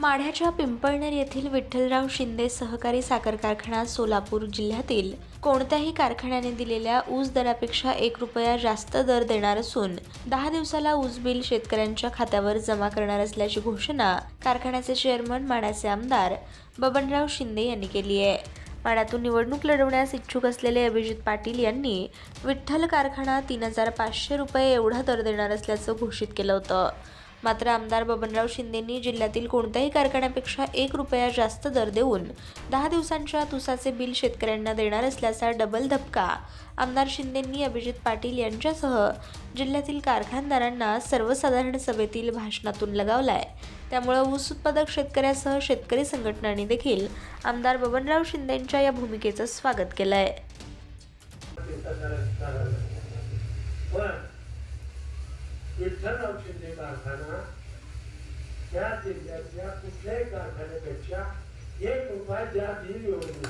माढ्याच्या पिंपळनेर येथील विठ्ठलराव शिंदे सहकारी साखर कारखाना सोलापूर जिल्ह्यातील कोणत्याही कारखान्याने दिलेल्या ऊस दरापेक्षा एक रुपया जास्त दर देणार असून दहा दिवसाला ऊस बिल शेतकऱ्यांच्या खात्यावर जमा करणार असल्याची घोषणा कारखान्याचे चेअरमन माढ्याचे आमदार बबनराव शिंदे यांनी केली आहे. माढ्यातून निवडणूक लढवण्यास इच्छुक असलेले अभिजित पाटील यांनी विठ्ठल कारखाना तीन हजार पाचशे रुपये एवढा दर देणार असल्याचं घोषित केलं होतं. मात्र आमदार बबनराव शिंदेंनी जिल्ह्यातील कोणत्याही कारखान्यापेक्षा एक रुपया जास्त दर देऊन दहा दिवसांच्या तुसाचे बिल शेतकऱ्यांना देणार असल्याचा डबल धपका आमदार शिंदेंनी अभिजित पाटील यांच्यासह जिल्ह्यातील कारखानदारांना सर्वसाधारण सभेतील भाषणातून लगावलाय. त्यामुळे ऊस उत्पादक शेतकऱ्यासह शेतकरी संघटनांनी देखील आमदार बबनराव शिंदेंच्या या भूमिकेचं स्वागत केलं आहे विठ्ठलराव शिंदे कारखाना त्या जिल्ह्यातल्या कुठल्याही कारखान्यापेक्षा एक रुपया त्या बिल येऊन